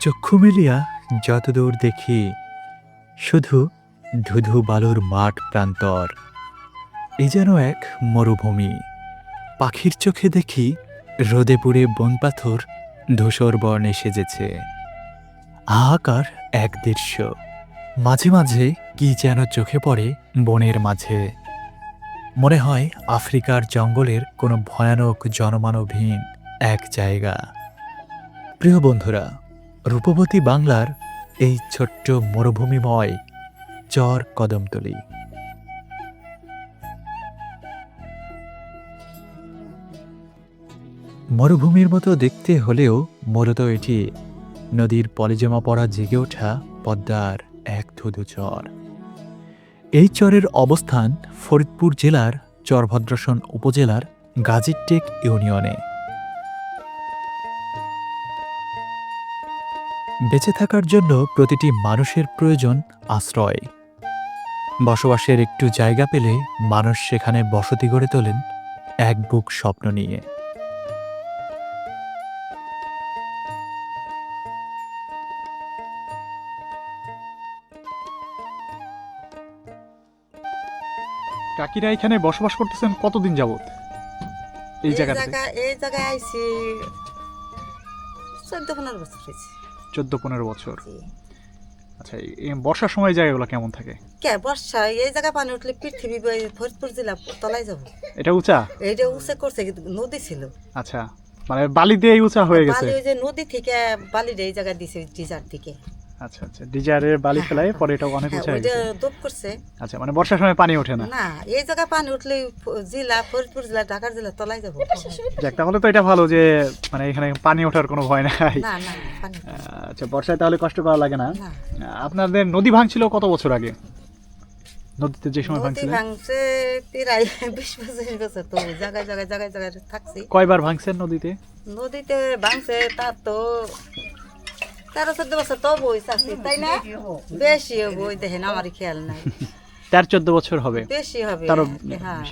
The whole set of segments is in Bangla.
চক্ষু মেলিয়া যতদূর দেখি, শুধু ধুধু বালুর মাঠ প্রান্তর। এ যেন এক মরুভূমি। পাখির চোখে দেখি রোদে পুড়ে বন পাথর ধূসর বর্ণে সেজেছে হাহাকার এক দৃশ্য। মাঝে মাঝে কি যেন চোখে পড়ে বনের মাঝে। মনে হয় আফ্রিকার জঙ্গলের কোনো ভয়ানক জনমানবহীন এক জায়গা। প্রিয় বন্ধুরা রূপবতী বাংলার এই ছোট্ট মরুভূমিময় চর কদমতলি মরুভূমির মতো দেখতে হলেও মূলত এটি নদীর পলিজমা পড়া জেগে ওঠা পদ্মার এক ধুধু চর। এই চরের অবস্থান ফরিদপুর জেলার চরভদ্রসন উপজেলার গাজীরটেক ইউনিয়নে। বেঁচে থাকার জন্য প্রতিটি মানুষের প্রয়োজন আশ্রয়। বসবাসের একটু জায়গা পেলে মানুষ সেখানে বসতি গড়ে তোলেন এক বুক স্বপ্ন নিয়ে। কাকিরা এখানে বসবাস করতেছেন কতদিন যাবত এই জায়গাটাতে? জায়গা এই জায়গায় আইছি চোদ্দ পনেরো বছর হয়েছে। চোদ্দ পনেরো বছর। আচ্ছা এই- বর্ষার সময় জায়গাগুলো কেমন থাকে? কে বর্ষা এই জায়গায় পানি উঠলে পৃথিবী ফরিদপুর জেলা তলায় যাব। এটা উঁচা? এইটা উঁচা করছে কিন্তু নদী ছিল। আচ্ছা মানে বালি দিয়ে উঁচা হয়ে গেছে। বালি ওই যে নদী থেকে বালির এই জায়গা দিছে ডিজার দিকে। আচ্ছা আচ্ছা। ডিজারের বালি হ্যাঁ, ফেলায় হ্যাঁ, পরে এটা অনেক হ্যাঁ উঁচা হয়ে দোপ করছে। আচ্ছা মানে বর্ষার সময় পানি ওঠে না? না এই জায়গায় পানি উঠলে জেলা ফরিদপুর জেলা ঢাকার জেলা তলায় যাব। যাক তাহলে তো এটা ভালো যে মানে এখানে পানি ওঠার কোনো ভয় নাই। না না। আচ্ছা বর্ষায় তাহলে কষ্ট করা লাগে না? আপনাদের নদী ভাঙছিল কত বছর আগে? নদীতে যে সময় ভাঙছিল? ভাঙছে প্রায় বিশ পঁচিশ বছর। তো জায়গায় জায়গায় জায়গায় জায়গায় থাকছি। কয়বার ভাঙছেন নদীতে? নদীতে ভাঙছে তার তো তেরো চোদ্দ বছর তো বই চাচ্ছি তাই না? বেশি বই দেখেন আমারই খেয়াল নাই। তের চোদ্দ বছর হবে। বেশি হবে তারও হ্যাঁ।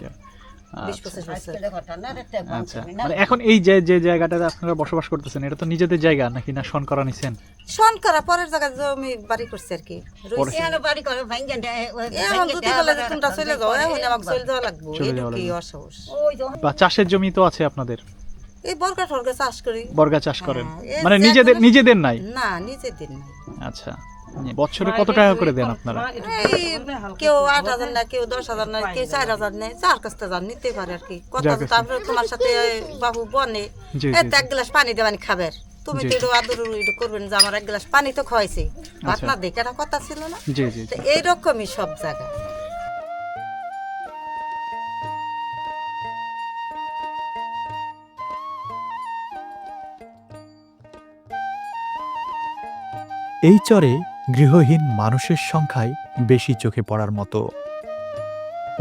আচ্ছা, আচ্ছা। মানে এখন এই যে যে জায়গাটাতে আপনারা বসবাস করতেছেন এটা তো নিজেদের জায়গা নাকি না শন করা নিছেন? শোন করা পরের জায়গায় জমি বাড়ি করছে আর কি। রইছে। এখন যদি বলে যে তোমরা চলে যাও এখন আমাকে চলে যাওয়া লাগবো। চলে এটা যাওয়া কি লাগবে। বা চাষের জমি তো আছে আপনাদের? এই বরকা টরকা চাষ করি। বর্গা চাষ করেন? হ্যাঁ, এই মানে নিজেদের নিজেদের নাই? না নিজেদের নাই। আচ্ছা বছরে কত টাকা করে দেন আপনারা? এই কেউ আট হাজার না কেউ দশ হাজার না কেউ চার হাজার নেয় যার কাছ থেকে নিতে পারে আর কি। কথা তো তারপরে তোমার সাথে বাবু বনে জি, এই জি, তো এক গ্লাস পানি দেবানি খাবার তুমি জি, তো একটু আদর করবেন যে আমার এক গ্লাস পানি তো খাওয়াইছে। ভাত না দেখে একটা কথা ছিল না? জি জি। তো এইরকমই সব জায়গায়। এই চরে গৃহহীন মানুষের সংখ্যাই বেশি চোখে পড়ার মতো।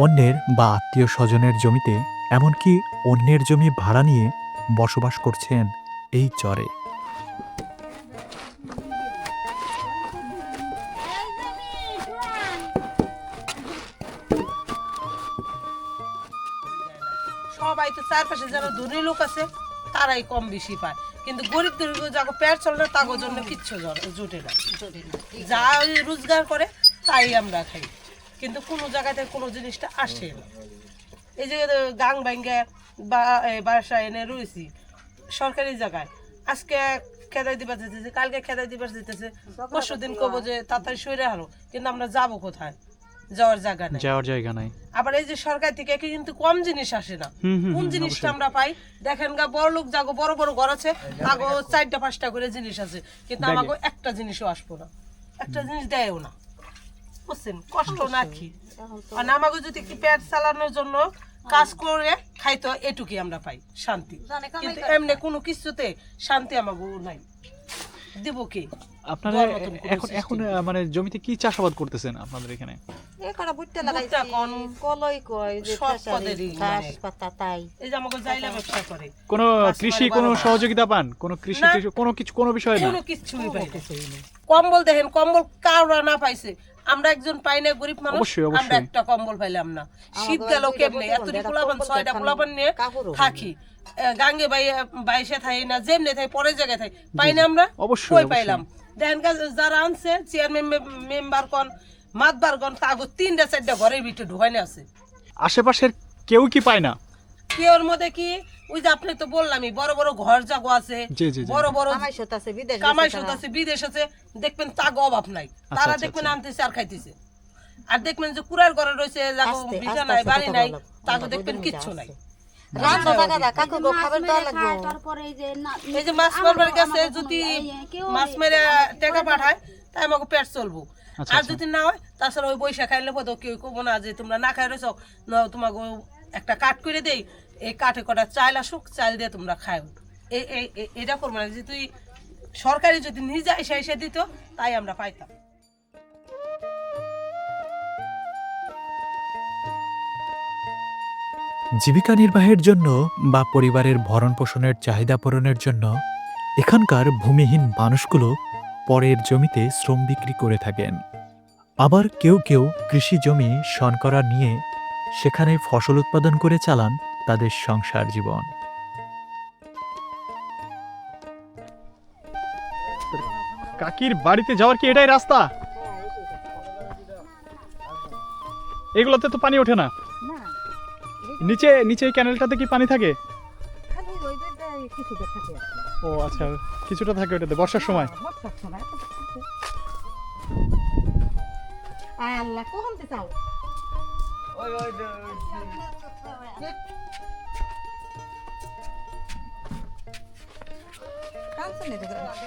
অন্যের বা আত্মীয় স্বজনের জমিতে এমনকি অন্যের জমি ভাড়া নিয়ে বসবাস করছেন এই চরে। সবাই তো চারপাশে যারা ধনী লোক আছে, তারাই কম বেশি পায়। কিন্তু গরিব দরিদ্র যাকে পেট চলে না তাগো জন্য কিচ্ছু জোটে না। যা ওই রোজগার করে তাই আমরা খাই। কিন্তু কোনো জায়গাতে কোনো জিনিসটা আসে না। এই যে গাং ব্যাঙ্গে বা এই বাসা এনে রয়েছি সরকারি জায়গায়। আজকে খেদাই দিবার যেতেছে কালকে খেদাই দিবার যেতেছে। পরশু দিন কবো যে তাড়াতাড়ি সরে হারো কিন্তু আমরা যাব কোথায়? যাওয়ার জায়গা নেই। যাওয়ার জায়গা নাই। আবার এই যে সরকার থেকে কিন্তু কম জিনিস আসে না। কোন জিনিসটা আমরা পাই? দেখেন গা বড় লোক যাগো বড় বড় ঘর আছে তাগো চারটা পাঁচটা করে জিনিস আছে। কিন্তু আমাকে একটা জিনিসও আসব না। একটা জিনিস দেয়ও না। বুঝছেন? কষ্ট না কি আর আমাকে যদি কি পেট চালানোর জন্য কাজ করে খাইতো এটুকুই আমরা পাই শান্তি। কিন্তু এমনি কোনো কিছুতে শান্তি আমাকে নাই। দিব কি? আপনারা এখন এখন মানে জমিতে কি চাষাবাদ করতেছেন আপনাদের এখানে? এই কটা বুটটা লাগাইছি কলই কয় যে সব খেসারি, পদেরই ঘাস মানে। পাতা তাই। এই যে আমাকে জাইলা ব্যবসা করে। কোনো কৃষি কোনো। সহযোগিতা পান? কোনো কৃষি কোনো কিছু কোনো বিষয় না? কোনো কিছুই কম্বল দেখেন কম্বল কারোরা না পাইছে। আমরা একজন পাই না গরিব মানুষ। আমরা একটা কম্বল পাইলাম না। শীত গেল কেমনে? এত পোলাপান ছয়টা পোলাপান নিয়ে থাকি। গাঙ্গে বাই বাইসে থাই না যেমনে থাই পরের জায়গায় থাই। পাই না আমরা? অবশ্যই। পাইলাম? দেখেন যারা আনছে চেয়ারম্যান মেম্বার কন মাতবার কন কাগজ তিনটা চারটা ঘরের ভিতরে ঢুকাইনে আছে আশেপাশের কেউ কি পায় না কেউর মধ্যে কি ওই যে আপনি তো বললামই বড় বড় ঘর জাগো আছে জি, জি, জি। বড় বড় কামাই সুত আছে বিদেশ। আছে দেখবেন তাগো অভাব নাই তারা আচ্ছা, দেখবেন আনতেছে আর খাইতেছে আর দেখবেন যে কুড়ার ঘরে রয়েছে যাগো বিছা নাই বাড়ি নাই। তাগো দেখবেন কিচ্ছু নাই। রান্না জায়গা দা কাকু গো খাবার দেওয়া লাগবে। তারপরে এই যে এই যে মাছ মারবার গেছে যদি কোনো- এই- কেউ মাছ মেরে টাকা পাঠায় তাই আমাকে পেট চলবো। আচ্ছা, আর আচ্ছা। যদি না হয় তাছাড়া ওই বৈশাখ খাইলে পদ কেউ কবো না যে তোমরা না খাই রয়েছ না তোমাকে একটা কাঠ করে দেই এই কাঠে কটা চাল আসুক চাল দিয়ে তোমরা খাও এটা করব না যে তুই সরকারি যদি নিজে এসে এসে দিত তাই আমরা পাইতাম। জীবিকা নির্বাহের জন্য বা পরিবারের ভরণ পোষণের চাহিদা পূরণের জন্য এখানকার ভূমিহীন মানুষগুলো পরের জমিতে শ্রম বিক্রি করে থাকেন। আবার কেউ কেউ কৃষি জমি শনকরা নিয়ে সেখানে ফসল উৎপাদন করে চালান তাদের সংসার জীবন। কাকির বাড়িতে যাওয়ার কি এটাই রাস্তা? এগুলোতে তো পানি ওঠে না। নিচে নিচে ক্যানেলটাতে কি পানি থাকে। ও আচ্ছা কিছুটা থাকে ওটাতে বর্ষার সময়। বর্ষার সময় আল্লাহ কখন চাও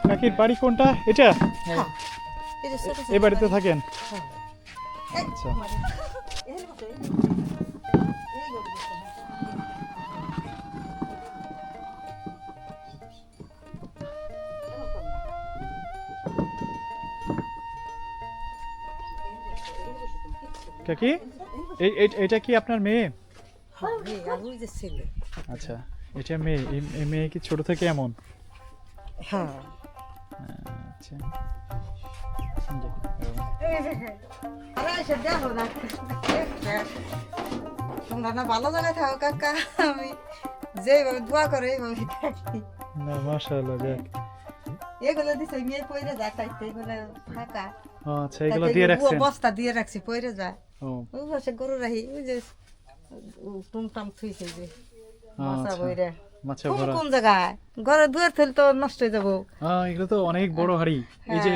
কাকির বাড়ি কোনটা? এটা? হ্যাঁ। এই বাড়িতে থাকেন? হ্যাঁ। আচ্ছা। এই এই- এটা কি আপনার মেয়ে? হ্যাঁ। আচ্ছা এটা মেয়ে। এই- মেয়ে কি ছোট থেকে এমন? হ্যাঁ। আচ্ছা। আরে এসে দেখো না। তোমরা না ভালো জায়গায় থাকো কাকা। আমি যেভাবে দোয়া করে এইভাবে থাকি। না মাশাআল্লাহ যাক এগুলো দিছে মেয়ে পয়রে যায় তাইতে এগুলো ফাঁকা। আচ্ছা এগুলো দিয়ে রাখছেন? বস্তা দিয়ে রাখছি পয়রে যায়। ওই পাশে গরু রাখি ওই যে টুমটাম থুইছে যে মাছা। মাছা ভরা। কোন জায়গায়? ঘরে দুয়ার থইলে তো নষ্ট হয়ে যাব। আহ, এগুলো তো অনেক বড় হাড়ি। এই যে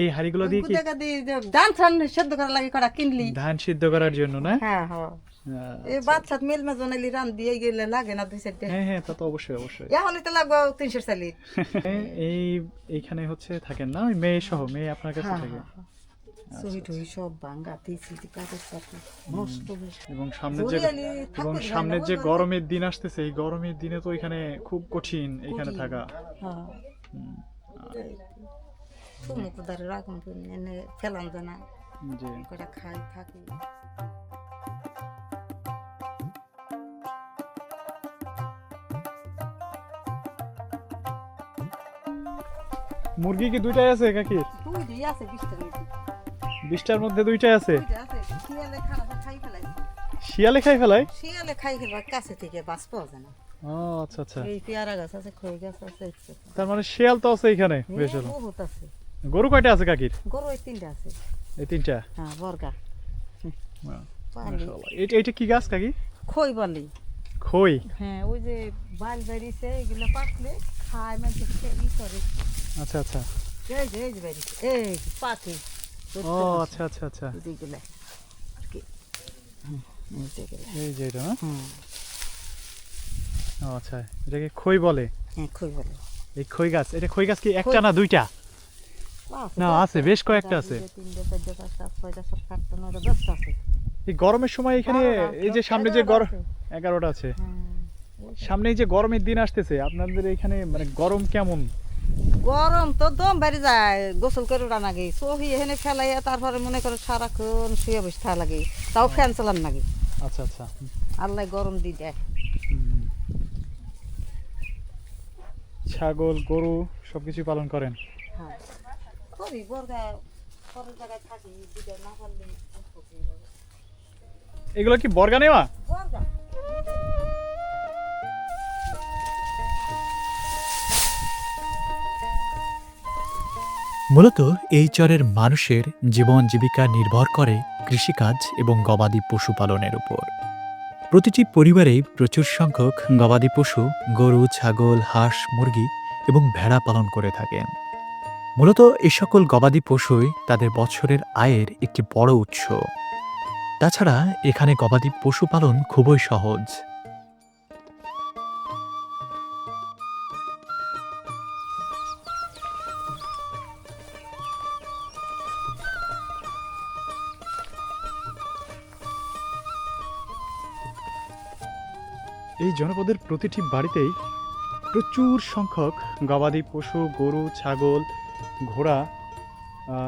এই হাড়িগুলো দিয়ে কি টাকা দিয়ে যে ধান ছান সেদ্ধ লাগে কটা কিনলি। ধান সিদ্ধ করার জন্য না? হ্যাঁ হ্যাঁ এই বাচ্চা মেল মে রান দিয়ে গেলে লাগে না দুই চারটে। হ্যাঁ হ্যাঁ তা তো অবশ্যই অবশ্যই। এখনই তো লাগবে তিনশো চালিশ এই এইখানে হচ্ছে থাকেন না? ওই মেয়ে সহ মেয়ে আপনার কাছে হ্যাঁ থাকে। সহি টহি সব কাগজ পাতি নষ্ট এবং সামনের যে এবং যে গরমের দিন আসতেছে এই গরমের দিনে তো এখানে খুব কঠিন এখানে থাকা। হ্যাঁ। তুমি তো ধরে রাখুন এনে ফেলাম কটা খাই থাকি। মুরগি কি দুইটাই আছে কাকি দিয়ে আছে বিশটার বিশটার মধ্যে দুইটাই আছে? শিয়ালে খাই ফেলাইছি। শিয়ালে খাই ফেলাই শিয়ালে খাই ফেলবার কাছে থেকে বাস পাওয়া যায় না। ও আচ্ছা আচ্ছা। এই পেয়ারা গাছ আছে খই গাছ আছে তার মানে শিয়াল তো আছে এখানে বেশ হ্যাঁ, বহুত আছে। গরু কয়টা আছে কাকির? গরু ওই তিনটা আছে। এই তিনটা? হ্যাঁ বর্গা। পালি। এটা এটা কি গাছ কাকি? খই বালি খই? হ্যাঁ ওই যে বাল বেরিয়েছে এগুলো পাকলে খায় মানে ই করে। আচ্ছা আচ্ছা। এই যে এই যে বেরিয়েছে এই পাকে ও আচ্ছা আচ্ছা আচ্ছা। যেগুলো আর কি। এই যে এটা না? ও আচ্ছা এটাকে খই বলে। হ্যাঁ খই বলে। এই খই গাছ এটা খই গাছ কি একটা না দুইটা? না, আছে, বেশ কয়েকটা আছে। এই গরমের সময় এখানে এই যে সামনে যে গরম এগারোটা আছে। হ্যাঁ। সামনে এই যে গরমের দিন আসতেছে আপনাদের এখানে মানে গরম কেমন? গরম তো দম বেড়ে যায় গোসল করে উড়া লাগে সহি এখানে ফেলাইয়া তারপরে মনে করে সারাক্ষণ শুয়ে বসে থাকা লাগে। তাও ফ্যান চালান লাগে আচ্ছা আচ্ছা। আল্লাহ গরম দিয়ে। দেয় ছাগল গরু সবকিছু পালন করেন? হ্যাঁ। করি বর্গা পরের জায়গায় থাকি দিতে না পারলে এগুলো কি বর্গা নেওয়া? বর্গা। মূলত এই চরের মানুষের জীবন জীবিকা নির্ভর করে কৃষিকাজ এবং গবাদি পশুপালনের উপর। প্রতিটি পরিবারেই প্রচুর সংখ্যক গবাদি পশু, গরু, ছাগল, হাঁস, মুরগি এবং ভেড়া পালন করে থাকেন। মূলত এ সকল গবাদি পশুই তাদের বছরের আয়ের একটি বড় উৎস। তাছাড়া এখানে গবাদি পশুপালন খুবই সহজ। এই জনপদের প্রতিটি বাড়িতেই প্রচুর সংখ্যক গবাদি পশু, গরু, ছাগল, ঘোড়া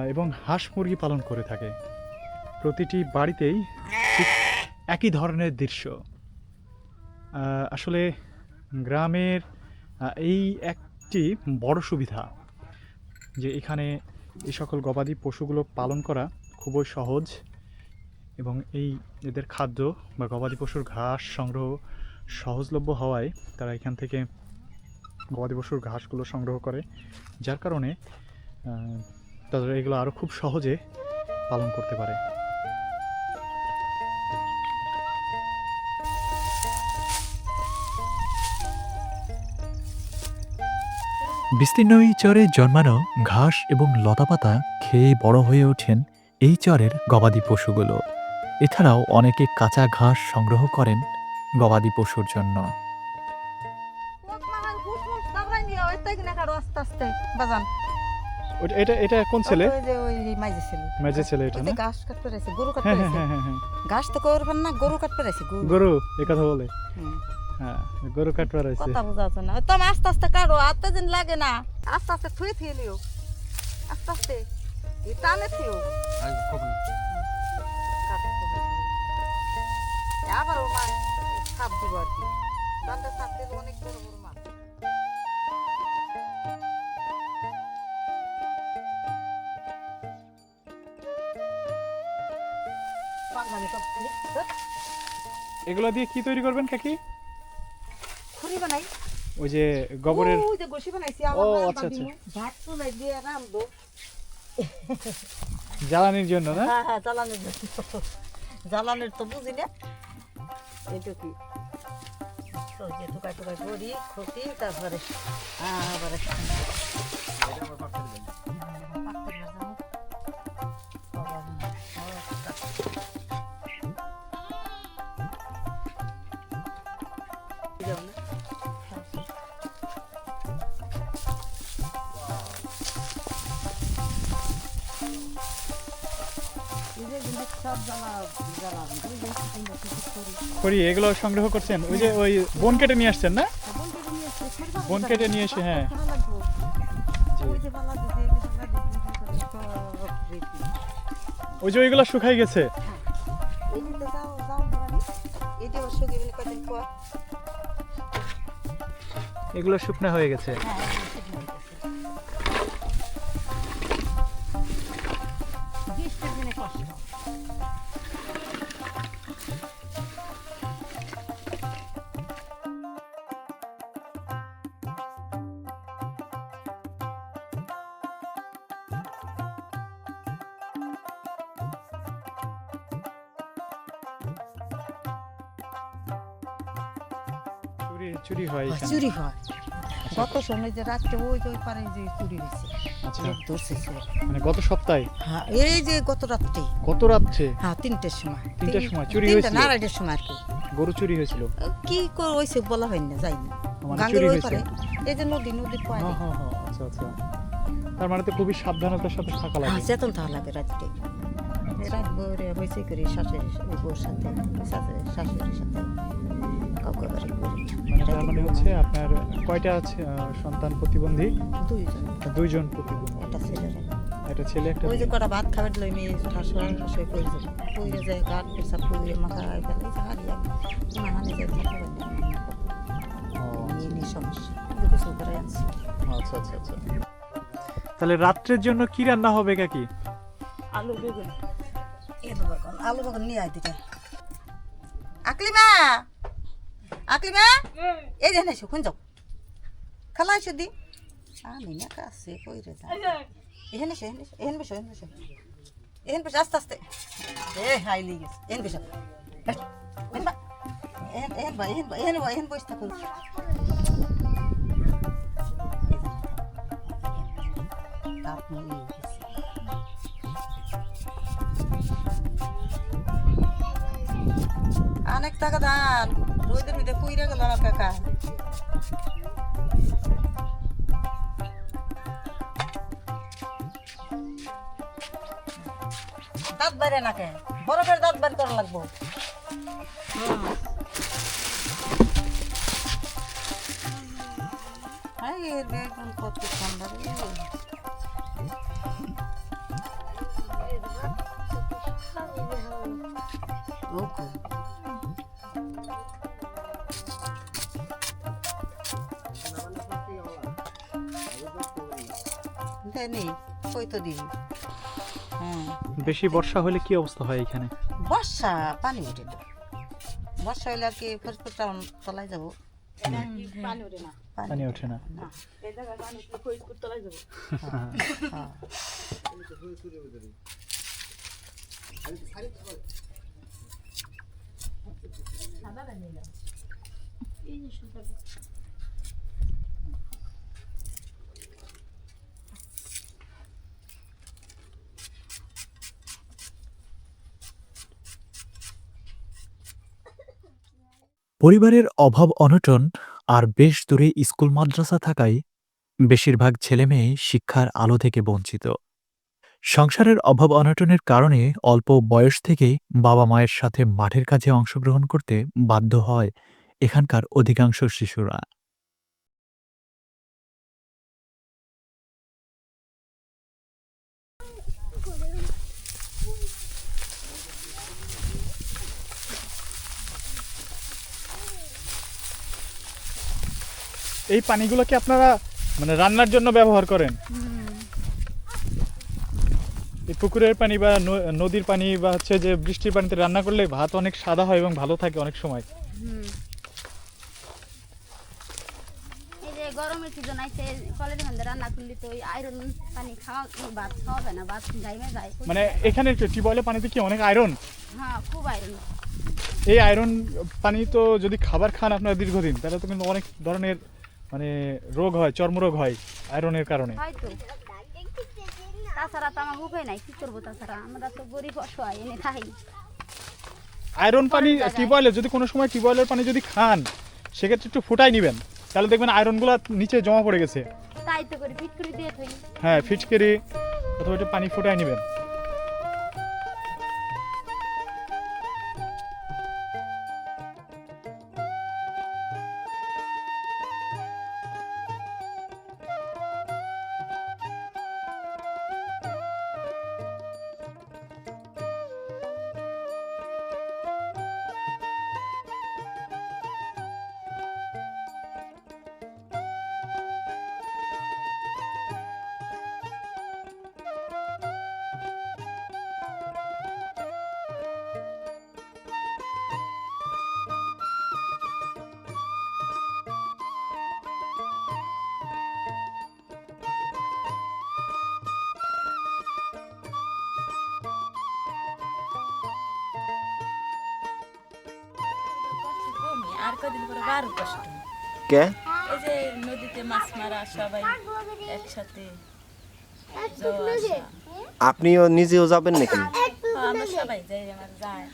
এবং হাঁস মুরগি পালন করে থাকে। প্রতিটি বাড়িতেই একই ধরনের দৃশ্য। আসলে গ্রামের এই একটি বড় সুবিধা যে এখানে এই সকল গবাদি পশুগুলো পালন করা খুবই সহজ এবং এই এদের খাদ্য বা গবাদি পশুর ঘাস সংগ্রহ সহজলভ্য হওয়ায় তারা এখান থেকে গবাদি পশুর ঘাসগুলো সংগ্রহ করে, যার কারণে তাদের এগুলো আরও খুব সহজে পালন করতে পারে। বিস্তীর্ণ এই চরে জন্মানো ঘাস এবং লতাপাতা খেয়ে বড় হয়ে ওঠেন এই চরের গবাদি পশুগুলো। এছাড়াও অনেকে কাঁচা ঘাস সংগ্রহ করেন গবাদি পশুর জন্য। এটা এটা কোন ছেলে? ছেলে। মেজে ছেলে এটা না? ঘাস কাটতে গরু কাটতে হ্যাঁ হ্যাঁ হ্যাঁ ঘাস তো না গরু কাটতে গরু। গরু এ কথা বলে। হ্যাঁ গরু কাটবার আছে কথা বোঝা যাচ্ছে না তুমি আস্তে আস্তে কাটো আস্তে দিন লাগে না। আস্তে আস্তে থুয়ে থুয়ে লিও আস্তে আস্তে এই টানে থিও আবার ও মাছ দিব আর কি। দিলে অনেক বড় বড় মাছ। এগুলো দিয়ে কি তৈরি করবেন কাকি? খুরি বানাই। ওই যে গোবরের ওই যে গোশি বানাইছি ও, আচ্ছা, আচ্ছা। ভাত দিয়ে রান্ধবো জ্বালানির জন্য না? হ্যাঁ হ্যাঁ জ্বালানির জন্য। জ্বালানির তো বুঝি না। এটা কি? তো যে টুকাই টুকাই করি খুঁটি তারপরে আবার করি এগুলো সংগ্রহ করছেন? ওই যে ওই বন কেটে নিয়ে আসছেন না? বন কেটে নিয়ে এসে হ্যাঁ। ওই যে ওইগুলো শুকাই গেছে। এগুলো শুকনা হয়ে গেছে। যে রাত্রে ওই যে ওই পারে যে চুরি হয়েছে। আচ্ছা। ধরছে মানে গত সপ্তাহে? হ্যাঁ এই যে গত রাত্রে। গত রাত্রে? হ্যাঁ তিনটের সময়। তিনটের সময় চুরি হয়েছিল? না আড়াইটের সময় আর কি। গরু চুরি হয়েছিল? কি করে হয়েছে বলা হয় না যাইনি মানে গাঙ্গের ওই পারে এই যে নদী নদীর পারে হ্যাঁ হ্যাঁ হ্যাঁ আচ্ছা আচ্ছা। তার মানে তো খুবই সাবধানতার সাথে থাকা হ্যাঁ লাগে। চেতন থাকা লাগে রাত্রে। এই রাত বউরে হয়েছে করি শাশুড়ি ওই বউর সাথে শাশুড়ির সাথে। কাউকে বাড়ি করি মানে তার মানে হচ্ছে আপনার কয়টা আছে সন্তান প্রতিবন্ধী? দুইজন। দুইজন প্রতিবন্ধী। একটা ছেলের একটা ছেলে একটা ওই যে কটা ভাত খাবার লই মেয়ে ঠাসুয়া ঠাসুয়া করে যায় গাট পেশাব মাথা আই ফেলে যে না থাকতে ও, নিয়ে নিয়ে সমস্যা। করে আনছি আচ্ছা আচ্ছা আচ্ছা। তাহলে রাত্রের জন্য কি রান্না হবে কাকি? আলু বেগুন। আলু বেগুন আলু বেগুন নিয়ে আয় আকলিমা! আকলিমা এই যে এসো কোন যাও খালা দি আমি না কাছে কই রে এখানে এসো এখানে এখানে বসো এখানে বসো এখানে বসো আস্তে আস্তে এ হাই লি গেছে এখানে বসো বেশ, এখানে বসে থাকুন তাপ মরিয়ে গেছে অনেক টাকা দান রোদের মধ্যে পুইরা গেল আমার কাকা দাঁত বাইরে নাকে বরফের দাঁত বের করা লাগবো। হাই, এর বেগুন কত ঠান্ডা দেনি কই তো দিবি? হ্যাঁ। বেশি বর্ষা হলে কি অবস্থা হয় এখানে? বর্ষা পানি উঠে না বর্ষা হলে আর কি ফরিদপুর টাউন তলায় যাব। পানি উঠে না। পানি ওঠে না। হ্যাঁ। পরিবারের অভাব অনটন আর বেশ দূরে স্কুল মাদ্রাসা থাকায় বেশিরভাগ ছেলেমেয়ে শিক্ষার আলো থেকে বঞ্চিত। সংসারের অভাব অনটনের কারণে অল্প বয়স থেকেই বাবা মায়ের সাথে মাঠের কাজে অংশগ্রহণ করতে বাধ্য হয় এখানকার অধিকাংশ শিশুরা। এই পানিগুলো কি আপনারা মানে রান্নার জন্য ব্যবহার করেন? এই পুকুরের পানি বা নদীর পানি বা হচ্ছে যে বৃষ্টির পানিতে রান্না করলে ভাত অনেক সাদা হয় এবং ভালো থাকে অনেক সময় এই যে গরমের সিজন আইছে কলের মধ্যে রান্না করলি তো ওই আয়রন পানি খাওয়া ভাত খাওয়া যায় না ভাত গাইমে যায়। মানে এখানে টিউবওয়েলের পানিতে কি অনেক আয়রন হ্যাঁ খুব আয়রন এই আয়রন পানি তো যদি খাবার খান আপনারা দীর্ঘদিন তাহলে তো কিন্তু অনেক ধরনের মানে রোগ হয় চর্মরোগ হয় আয়রনের কারণে। হয়তো। তাছাড়া তো আমার উপায় নাই কি করব তাছাড়া? আমরা তো গরিব অসহায় এনে খাই। আয়রন পানি জায়গায়। টিউবওয়েলের যদি কোনো সময় টিউবওয়েলের পানি যদি খান সেক্ষেত্রে একটু ফুটাই নেবেন। তাহলে দেখবেন আয়রনগুলো নিচে জমা পড়ে গেছে। তাই তো করে ফিট করে দিয়ে হ্যাঁ ফিটকেরি অথবা একটু পানি ফুটাই নেবেন। কদিন পরে বারো কষ্ট কে? এই যে নদীতে মাছ মারা সবাই একসাথে আপনিও নিজেও যাবেন নাকি? হ্যাঁ, আমরা সবাই যাই আমার যায়।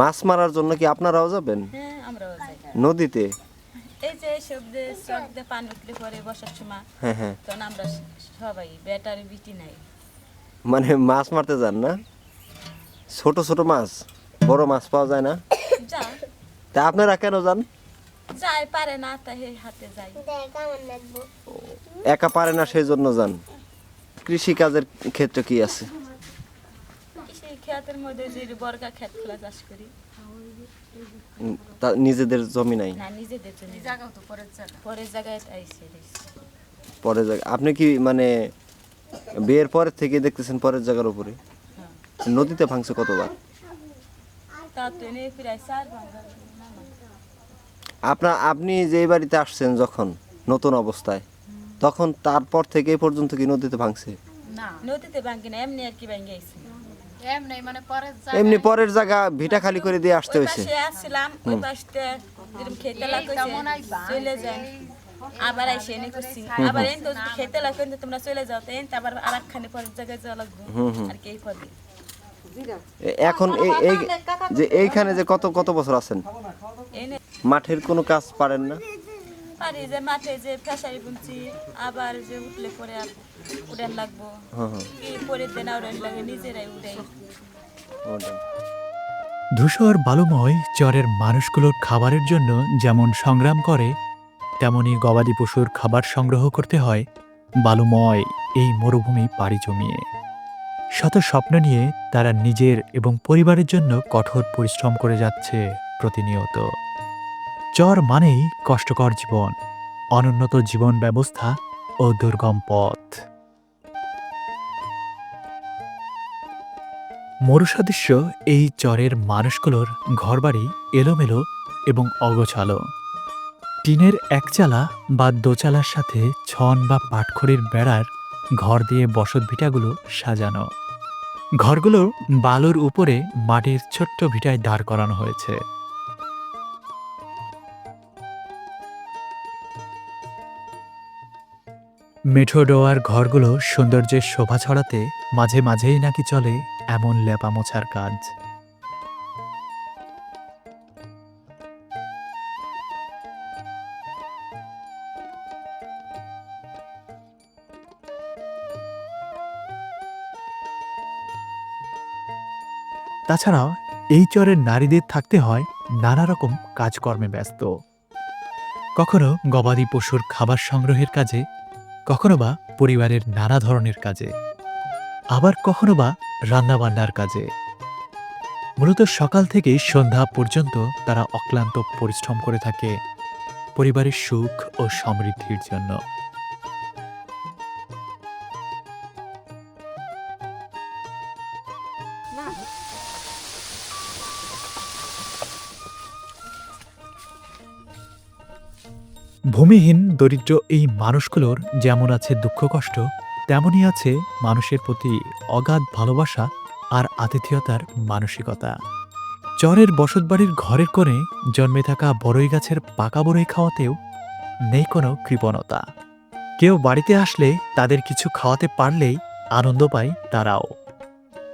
মাছ মারার জন্য কি আপনারাও যাবেন? হ্যাঁ আমরাও যাই। নদীতে? এই যে সব যে চক দিয়ে পানি উঠলে পরে বসার সময় হ্যাঁ হ্যাঁ। তখন আমরা সবাই ব্যাটারি বিটি নাই। মানে মাছ মারতে যান না? ছোট ছোট মাছ বড় মাছ পাওয়া যায় না? তা আপনারা কেন যান? যাই পারে না তাই হাতে যাই। একা পারে না সেই জন্য যান। কৃষি কাজের ক্ষেত্রে কি আছে? ক্ষেতের মধ্যে যে বর্গা ক্ষেত খোলা চাষ করি। তা নিজেদের জমি নাই? না নিজেদের জন্য জায়গা তো পরের জায়গা। পরের জায়গায় আইসে পরে জায়গা আপনি কি মানে বিয়ের পরের থেকে দেখতেছেন পরের জায়গার উপরে? হ্যাঁ। নদীতে ভাঙছে কতবার? তা তো এনে প্রায় চার ভাঙা আপনার আপনি যে বাড়িতে আসছেন যখন নতুন অবস্থায় তখন তারপর থেকে এই পর্যন্ত কি নদীতে ভাঙছে? না নদীতে ভাঙ্গি না এমনি আর কি ভাঙ্গি এমনি পরের জায়গা ভিটা খালি করে দিয়ে আসতে হয়েছে আবার আইসে এনে করছি। আবার এনে খেতে লাগবে তোমরা চলে যাও তো আবার আর একখানে পরের জায়গায় যাওয়া লাগবে। আর কি এখন এই এই যে এইখানে যে কত কত বছর আছেন? মাঠের কোনো কাজ পারেন না? পারি যে মাঠে যে ফেসারি বুনছি আবার যে উঠলে পরে উড়ান লাগবো। হ্যাঁ হ্যাঁ। কি পরে দেন উড়ান লাগে নিজেরাই উড়াই। ধূসর বালুময় চরের মানুষগুলোর খাবারের জন্য যেমন সংগ্রাম করে তেমনি গবাদি পশুর খাবার সংগ্রহ করতে হয় বালুময় এই মরুভূমি পাড়ি জমিয়ে। শত স্বপ্ন নিয়ে তারা নিজের এবং পরিবারের জন্য কঠোর পরিশ্রম করে যাচ্ছে প্রতিনিয়ত। চর মানেই কষ্টকর জীবন, অনুন্নত জীবন ব্যবস্থা ও দুর্গম পথ। মরুসাদৃশ্য এই চরের মানুষগুলোর ঘরবাড়ি এলোমেলো এবং অগোছালো। টিনের একচালা বা দোচালার সাথে ছন বা পাটখড়ির বেড়ার ঘর দিয়ে বসত ভিটাগুলো সাজানো। ঘরগুলো বালুর উপরে মাটির ছোট্ট ভিটায় দাঁড় করানো হয়েছে। মেঠো ডোয়ার ঘরগুলো সৌন্দর্যের শোভা ছড়াতে মাঝে মাঝেই নাকি চলে এমন লেপা মোছার কাজ। তাছাড়াও এই চরের নারীদের থাকতে হয় নানা রকম কাজকর্মে ব্যস্ত। কখনো গবাদি পশুর খাবার সংগ্রহের কাজে, কখনো বা পরিবারের নানা ধরনের কাজে, আবার কখনো বা রান্নাবান্নার কাজে। মূলত সকাল থেকে সন্ধ্যা পর্যন্ত তারা অক্লান্ত পরিশ্রম করে থাকে পরিবারের সুখ ও সমৃদ্ধির জন্য। ভূমিহীন, দরিদ্র এই মানুষগুলোর যেমন আছে দুঃখ কষ্ট, তেমনই আছে মানুষের প্রতি অগাধ ভালোবাসা আর আতিথেয়তার মানসিকতা। চরের বসতবাড়ির ঘরের কোণে জন্মে থাকা বড়ই গাছের পাকা বড়ই খাওয়াতেও নেই কোনো কৃপণতা। কেউ বাড়িতে আসলে তাদের কিছু খাওয়াতে পারলেই আনন্দ পায় তারাও।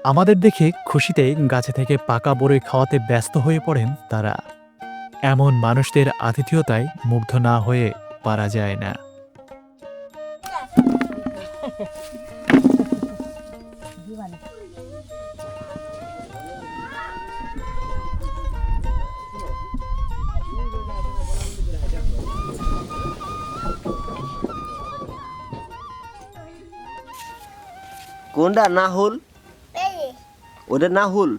আমাদের দেখে খুশিতে গাছে থেকে পাকা বড়ই খাওয়াতে ব্যস্ত হয়ে পড়েন তারা। এমন মানুষদের আতিথেয়তায় মুগ্ধ না হয়ে পারা যায় না। কোনটা না নাহুল ওটা না নাহুল।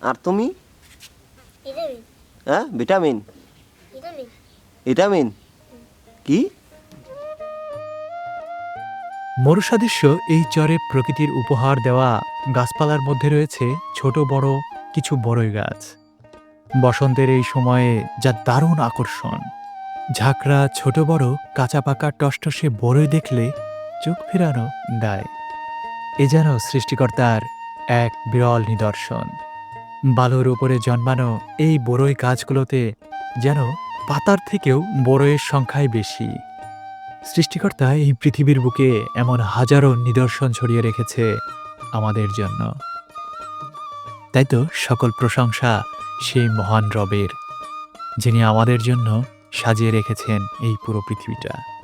আর তুমি? হ্যাঁ ভিটামিন? ভিটামিন। কি? মরুসাদৃশ্য এই চরে প্রকৃতির উপহার দেওয়া গাছপালার মধ্যে রয়েছে ছোট বড় কিছু বড়ই গাছ। বসন্তের এই সময়ে যা দারুণ আকর্ষণ। ঝাঁকড়া ছোট বড় কাঁচা পাকা টসটসে বড়ই দেখলে চোখ ফেরানো দায়। এ যেন সৃষ্টিকর্তার এক বিরল নিদর্শন। বালুর উপরে জন্মানো এই বড়ই গাছগুলোতে যেন পাতার থেকেও বড়য়ের সংখ্যাই বেশি। সৃষ্টিকর্তা এই পৃথিবীর বুকে এমন হাজারো নিদর্শন ছড়িয়ে রেখেছে আমাদের জন্য। তাই তো সকল প্রশংসা সেই মহান রবের, যিনি আমাদের জন্য সাজিয়ে রেখেছেন এই পুরো পৃথিবীটা।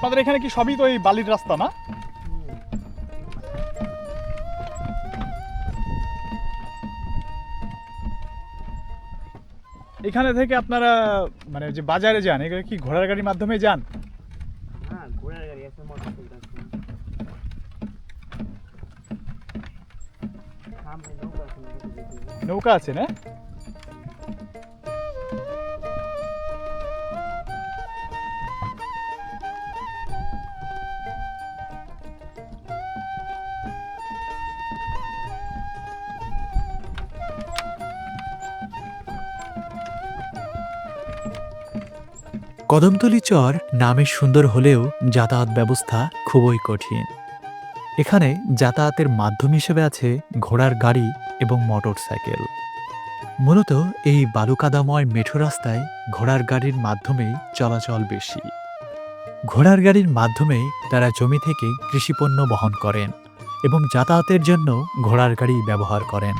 আপনাদের এখানে কি সবই তো এই বালির রাস্তা না? এখানে থেকে আপনারা মানে যে বাজারে যান এগুলো কি ঘোড়ার গাড়ির মাধ্যমে যান? নৌকা আছে না? কদমতলি চর নামে সুন্দর হলেও যাতায়াত ব্যবস্থা খুবই কঠিন। এখানে যাতায়াতের মাধ্যম হিসেবে আছে ঘোড়ার গাড়ি এবং মোটর সাইকেল মূলত এই বালুকাদাময় মেঠো রাস্তায় ঘোড়ার গাড়ির মাধ্যমেই চলাচল বেশি। ঘোড়ার গাড়ির মাধ্যমেই তারা জমি থেকে কৃষিপণ্য বহন করেন এবং যাতায়াতের জন্য ঘোড়ার গাড়ি ব্যবহার করেন।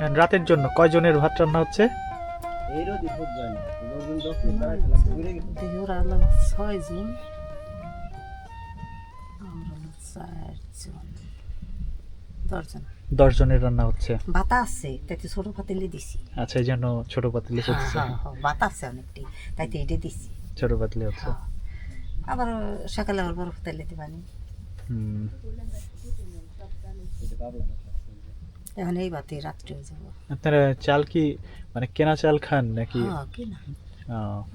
রাতের জন্য কয়জনের ভাত রান্না হচ্ছে? ছয়জন দশ জনের রান্না হচ্ছে। বাতা আছে তাইতে ছোট পাতিলে দিছি। আচ্ছা এই জন্য ছোট পাতিলে হ্যাঁ হচ্ছে। হ্যাঁ হ্যাঁ, বাতা আছে অনেকটি তাইতে এটা দিছি। ছোট পাতিলে হচ্ছে। হ্যাঁ। আবার সকালে আবার বড় পাতিলে দিতে পারি হুম। এখন এই বাতে রাত্রে হয়ে যাব। আপনারা চাল কি মানে কেনা চাল খান নাকি? হ্যাঁ কি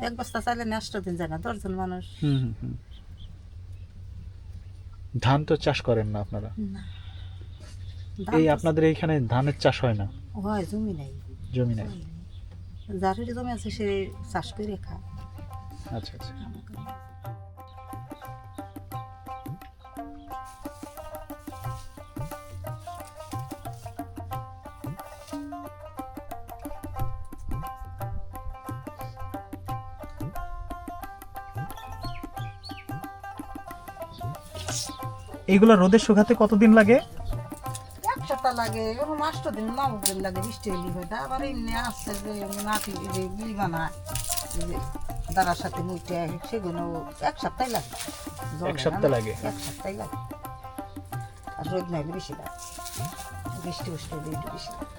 এক বস্তা চাইলে নষ্ট দিন যায় না দশজন মানুষ। ধান তো চাষ করেন না আপনারা? এই আপনাদের এইখানে ধানের চাষ হয় না? হয় জমি নাই। জমি নাই। যার জমি আছে সে চাষ করে খায়। আচ্ছা আচ্ছা। এইগুলো রোদে শুকাতে কতদিন লাগে? এক সপ্তাহ লাগে এরকম আষ্ট দিন নব দিন লাগে বৃষ্টি এলি হয় আবার এমনি আসছে যে নাতি যে বি বানায় দাদার সাথে মুইটে সেগুলো এক সপ্তাহ লাগে। এক সপ্তাহ? লাগে? এক সপ্তাহ লাগে। আর রোদ নাই বেশি লাগে। বৃষ্টি বৃষ্টি দিয়ে বেশি লাগে।